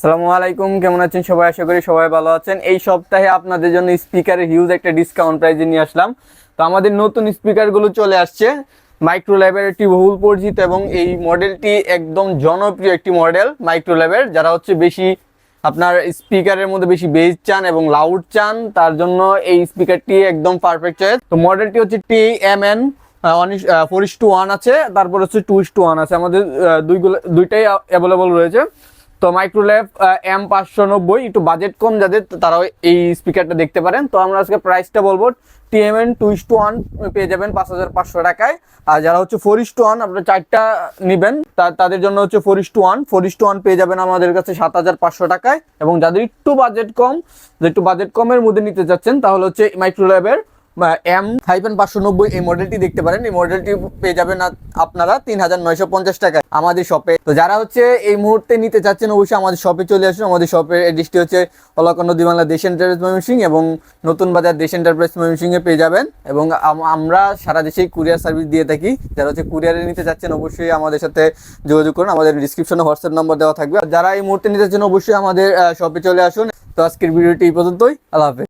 আসসালামু আলাইকুম, কেমন আছেন সবাই? আশা করি সবাই ভালো আছেন। এই সপ্তাহে আপনাদের জন্য স্পিকারের হিউজ একটা ডিসকাউন্ট প্রাইজে নিয়ে আসলাম। তো আমাদের নতুন স্পিকারগুলো চলে আসছে। মাইক্রো ল্যাবের একটি বহুল পরিচিত এবং এই মডেলটি একদম জনপ্রিয় একটি মডেল মাইক্রো ল্যাবের যারা হচ্ছে বেশি আপনার স্পিকারের মধ্যে বেশি বেস চান এবং লাউড চান, তার জন্য এই স্পিকারটি একদম পারফেক্ট চয়েস তো মডেলটি হচ্ছে T M N four is two one আছে, তারপর হচ্ছে টু ইস টু ওয়ান আছে। আমাদের দুইগুলো, দুইটাই অ্যাভেলেবল রয়েছে। তো মাইক্রোল্যাব এম পাঁচশো নব্বই, একটু বাজেট কম যাদের তারাও এই স্পিকারটা দেখতে পারেন। তো আমরা আজকে প্রাইসটা বলব TMN two is two one পেয়ে যাবেন পাঁচ হাজার পাঁচশো টাকায়। আর যারা হচ্ছে ফোর ইস টু ওয়ান আপনার চারটা নেবেন। তাদের জন্য হচ্ছে four is two one four is two one পেয়ে যাবেন আমাদের কাছে সাত হাজার পাঁচশো টাকায়। এবং যাদের একটু বাজেট কম একটু বাজেট কমের মধ্যে নিতে চাচ্ছেন, তাহলে হচ্ছে মাইক্রোল্যাবের এম ফাইভেন পাঁচশো নব্বই এই মডেলটি দেখতে পারেন। এই মডেলটি পেয়ে যাবেন আপনারা তিন হাজার নয়শো পঞ্চাশ টাকায় আমাদের শপে তো যারা হচ্ছে এই মুহূর্তে নিতে চাচ্ছেন, অবশ্যই আমাদের শপে চলে আসুন। আমাদের শপের এড্রেসটি হচ্ছে অলকা নদী বাংলা দেশ এন্টারপ্রাইজ ময়মনসিং এবং নতুন বাজার দেশ এন্টারপ্রাইজ ময়মনসিং এ পেয়ে যাবেন। এবং আম- আমরা সারা দেশেই কুরিয়ার সার্ভিস দিয়ে থাকি। যারা হচ্ছে কুরিয়ারে নিতে চাচ্ছেন, অবশ্যই আমাদের সাথে যোগাযোগ করুন। আমাদের ডিসক্রিপশনে হোয়াটসঅ্যাপ নম্বর দেওয়া থাকবে। যারা এই মুহূর্তে নিতে চাচ্ছেন, অবশ্যই আমাদের শপে চলে আসুন। তো আজকের ভিডিওটি এই পর্যন্তই। আল্লাহ হাফেজ।